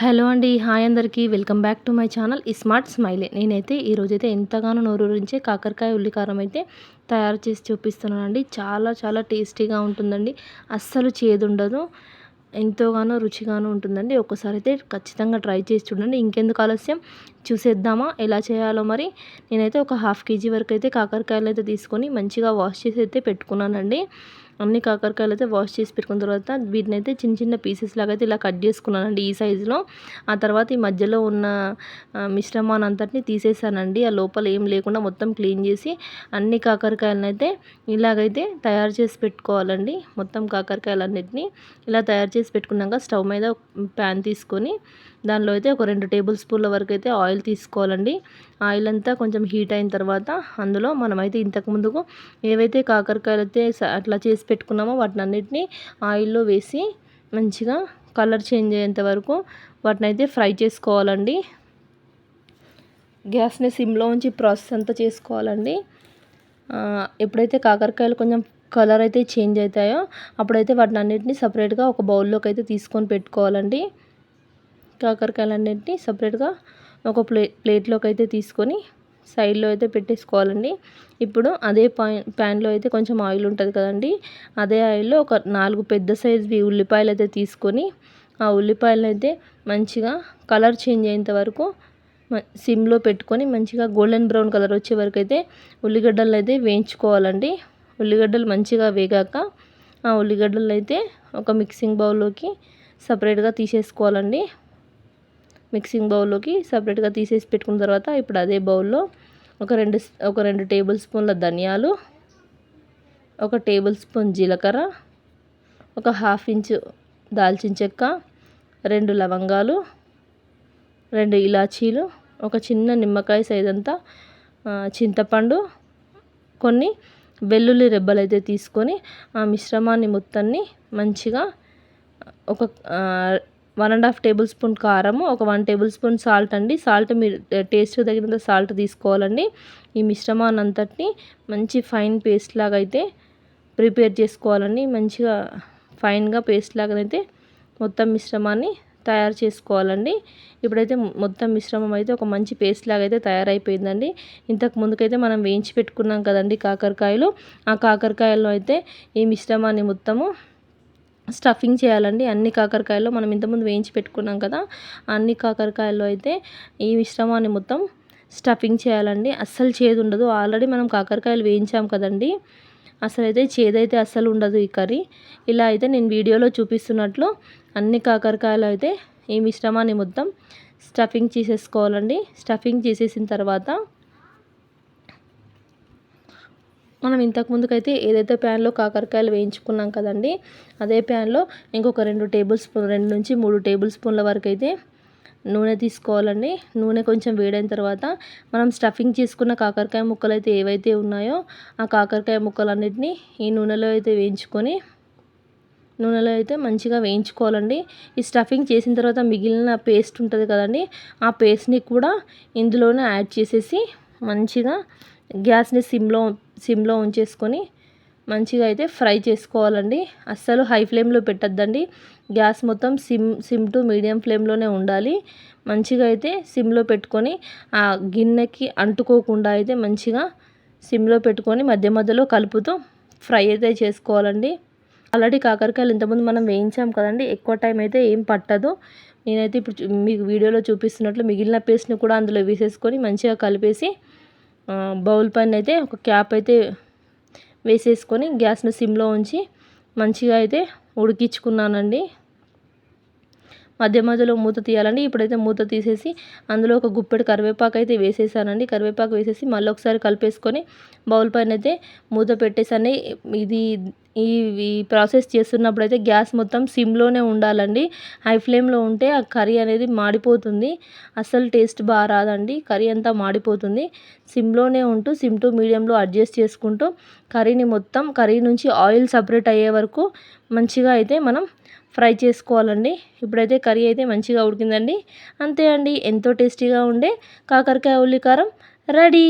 Hello అండి hi అందరికీ. Welcome back to my channel smart smiley. నేనైతే ఈరోజైతే ఎంతగానో నోరూరించే కాకరకాయ ఉల్లికారం అయితే తయారు చేసి చూపిస్తున్నానండి. చాలా చాలా టేస్టీగా ఉంటుందండి. అస్సలు చేదుండదు. ఎంతోగానో రుచిగానో ఉంటుందండి. ఒకసారి అయితే ఖచ్చితంగా ట్రై చేసి చూడండి. ఇంకెందుకు ఆలస్యం? చూసేద్దామా? ఎలా చేయాలో మరి? నేనైతే ఒక హాఫ్ కేజీ వరకు అయితే కాకరకాయలు అయితే తీసుకొని మంచిగా వాష్ చేసి అయితే పెట్టుకున్నానండి. అన్ని కాకరకాయలు అయితే వాష్ చేసి పెట్టుకున్న తర్వాత వీటిని అయితే చిన్న చిన్న పీసెస్ లాగా అయితే ఇలా కట్ చేసుకున్నానండి ఈ సైజులో ఆ తర్వాత ఈ మధ్యలో ఉన్న మిశ్రమాన్ని అంతటిని తీసేసానండి. ఆ లోపల ఏం లేకుండా మొత్తం క్లీన్ చేసి అన్ని కాకరకాయలను అయితే ఇలాగైతే తయారు చేసి పెట్టుకోవాలండి. మొత్తం కాకరకాయలన్నిటిని ఇలా తయారు చేసి పెట్టుకున్నాక స్టవ్ మీద ప్యాన్ తీసుకొని దానిలో అయితే ఒక రెండు టేబుల్ స్పూన్ల వరకు అయితే ఆయిల్ తీసుకోవాలండి. ఆయిల్ అంతా కొంచెం హీట్ అయిన తర్వాత అందులో మనమైతే ఇంతకు ముందుకు ఏవైతే కాకరకాయలు అయితే అట్లా చేసి పెట్టుకున్నామో వాటిని అన్నిటినీ ఆయిల్లో వేసి మంచిగా కలర్ చేంజ్ అయ్యేంత వరకు వాటిని అయితే ఫ్రై చేసుకోవాలండి. గ్యాస్ని సిమ్లో ఉంచి ప్రాసెస్ అంతా చేసుకోవాలండి. ఎప్పుడైతే కాకరకాయలు కొంచెం కలర్ అయితే చేంజ్ అవుతాయో అప్పుడైతే వాటిని అన్నింటినీ సపరేట్గా ఒక బౌల్లోకి అయితే తీసుకొని పెట్టుకోవాలండి. కాకరకాయలన్నింటినీ సపరేట్గా ఒక ప్లే ప్లేట్లోకి అయితే తీసుకొని సైడ్లో అయితే పెట్టేసుకోవాలండి. ఇప్పుడు అదే ప్యాన్లో అయితే కొంచెం ఆయిల్ ఉంటుంది కదండి. అదే ఆయిల్లో ఒక నాలుగు పెద్ద సైజువి ఉల్లిపాయలు అయితే తీసుకొని ఆ ఉల్లిపాయలను అయితే మంచిగా కలర్ చేంజ్ అయ్యేంత వరకు సిమ్లో పెట్టుకొని మంచిగా గోల్డెన్ బ్రౌన్ కలర్ వచ్చే వరకు అయితే ఉల్లిగడ్డలను అయితే వేయించుకోవాలండి. ఉల్లిగడ్డలు మంచిగా వేగాక ఆ ఉల్లిగడ్డలు అయితే ఒక మిక్సింగ్ బౌల్లోకి సపరేట్గా తీసేసుకోవాలండి. మిక్సింగ్ బౌల్లోకి సపరేట్గా తీసేసి పెట్టుకున్న తర్వాత ఇప్పుడు అదే బౌల్లో ఒక రెండు ఒక రెండు టేబుల్ స్పూన్ల ధనియాలు ఒక టేబుల్ స్పూన్ జీలకర్ర ఒక హాఫ్ ఇంచు దాల్చిన చెక్క రెండు లవంగాలు రెండు ఇలాచీలు ఒక చిన్న నిమ్మకాయ సైజంతా చింతపండు కొన్ని వెల్లుల్లి రెబ్బలు అయితే తీసుకొని ఆ మిశ్రమాన్ని మొత్తాన్ని మంచిగా ఒక one and half table spoon కారము ఒక వన్ టేబుల్ స్పూన్ సాల్ట్ అండి. సాల్ట్ మీరు టేస్ట్ తగినంత సాల్ట్ తీసుకోవాలండి. ఈ మిశ్రమాన్ని అంతటిని మంచి ఫైన్ పేస్ట్ లాగా అయితే ప్రిపేర్ చేసుకోవాలండి. మంచిగా ఫైన్గా పేస్ట్ లాగానైతే మొత్తం మిశ్రమాన్ని తయారు చేసుకోవాలండి. ఇప్పుడైతే మొత్తం మిశ్రమం అయితే ఒక మంచి పేస్ట్ లాగా అయితే తయారైపోయిందండి. ఇంతకు ముందుకైతే మనం వేయించి పెట్టుకున్నాం కదండి కాకరకాయలు. ఆ కాకరకాయల్లో అయితే ఈ మిశ్రమాన్ని మొత్తము స్టఫింగ్ చేయాలండి. అన్ని కాకరకాయల్లో మనం ఇంతకుముందు వేయించి పెట్టుకున్నాం కదా అన్ని కాకరకాయల్లో అయితే ఈ మిశ్రమాన్ని మొత్తం స్టఫింగ్ చేయాలండి. అస్సలు చేదు ఉండదు. ఆల్రెడీ మనం కాకరకాయలు వేయించాం కదండి. అసలు అయితే చేదైతే అస్సలు ఉండదు ఈ కర్రీ. ఇలా అయితే నేను వీడియోలో చూపిస్తున్నట్లు అన్ని కాకరకాయలు అయితే ఈ మిశ్రమాన్ని మొత్తం స్టఫింగ్ చేసేసుకోవాలండి. స్టఫింగ్ చేసేసిన తర్వాత మనం ఇంతకు అయితే ఏదైతే ప్యాన్లో కాకరకాయలు వేయించుకున్నాం కదండి అదే ప్యాన్లో ఇంకొక రెండు టేబుల్ స్పూన్ రెండు నుంచి మూడు టేబుల్ స్పూన్ల వరకు అయితే నూనె తీసుకోవాలండి. నూనె కొంచెం వేడైన తర్వాత మనం స్టఫింగ్ చేసుకున్న కాకరకాయ ముక్కలు అయితే ఏవైతే ఉన్నాయో ఆ కాకరకాయ ముక్కలన్నిటిని ఈ నూనెలో అయితే వేయించుకొని నూనెలో అయితే మంచిగా వేయించుకోవాలండి. ఈ స్టఫింగ్ చేసిన తర్వాత మిగిలిన పేస్ట్ ఉంటుంది కదండి ఆ పేస్ట్ని కూడా ఇందులోనే యాడ్ చేసేసి మంచిగా గ్యాస్ని సిమ్లో సిమ్లో ఉంచేసుకొని మంచిగా అయితే ఫ్రై చేసుకోవాలండి. అస్సలు హై ఫ్లేమ్లో పెట్టద్దండి. గ్యాస్ మొత్తం సిమ్ సిమ్ టు మీడియం ఫ్లేమ్లోనే ఉండాలి. మంచిగా అయితే సిమ్లో పెట్టుకొని ఆ గిన్నెకి అంటుకోకుండా అయితే మంచిగా సిమ్లో పెట్టుకొని మధ్య మధ్యలో కలుపుతూ ఫ్రై అయితే చేసుకోవాలండి. ఆల్రెడీ కాకరకాయలు ఇంతకుముందు మనం వేయించాం కదండి. ఎక్కువ టైం అయితే ఏం పట్టదు. నేనైతే ఇప్పుడు మీకు వీడియోలో చూపిస్తున్నట్లు మిగిలిన పేస్ట్ని కూడా అందులో వేసేసుకొని మంచిగా కలిపేసి బౌల్ పైన అయితే ఒక క్యాప్ అయితే వేసేసుకొని గ్యాస్ను సిమ్లో ఉంచి మంచిగా అయితే ఉడికించుకున్నానండి. మధ్య మధ్యలో మూత తీయాలండి. ఇప్పుడైతే మూత తీసేసి అందులో ఒక గుప్పెడు కరివేపాకు అయితే వేసేసానండి. కరివేపాకు వేసేసి మళ్ళీ ఒకసారి కలిపేసుకొని బౌల్ పైన అయితే మూత పెట్టేసాను. ఇది ఈ ఈ ప్రాసెస్ చేస్తున్నప్పుడు అయితే గ్యాస్ మొత్తం సిమ్లోనే ఉండాలండి. హై ఫ్లేమ్లో ఉంటే ఆ కర్రీ అనేది మాడిపోతుంది. అసలు టేస్ట్ బాగా రాదండి. కర్రీ అంతా మాడిపోతుంది. సిమ్లోనే ఉంటూ సిమ్ టు మీడియంలో అడ్జస్ట్ చేసుకుంటూ కర్రీని మొత్తం కర్రీ నుంచి ఆయిల్ సపరేట్ అయ్యే వరకు మంచిగా అయితే మనం ఫ్రై చేసుకోవాలండి. ఇప్పుడైతే కర్రీ అయితే మంచిగా ఉడికిందండి. అంతే అండి. ఎంతో టేస్టీగా ఉండే కాకరకాయ ఉల్లికారం రెడీ.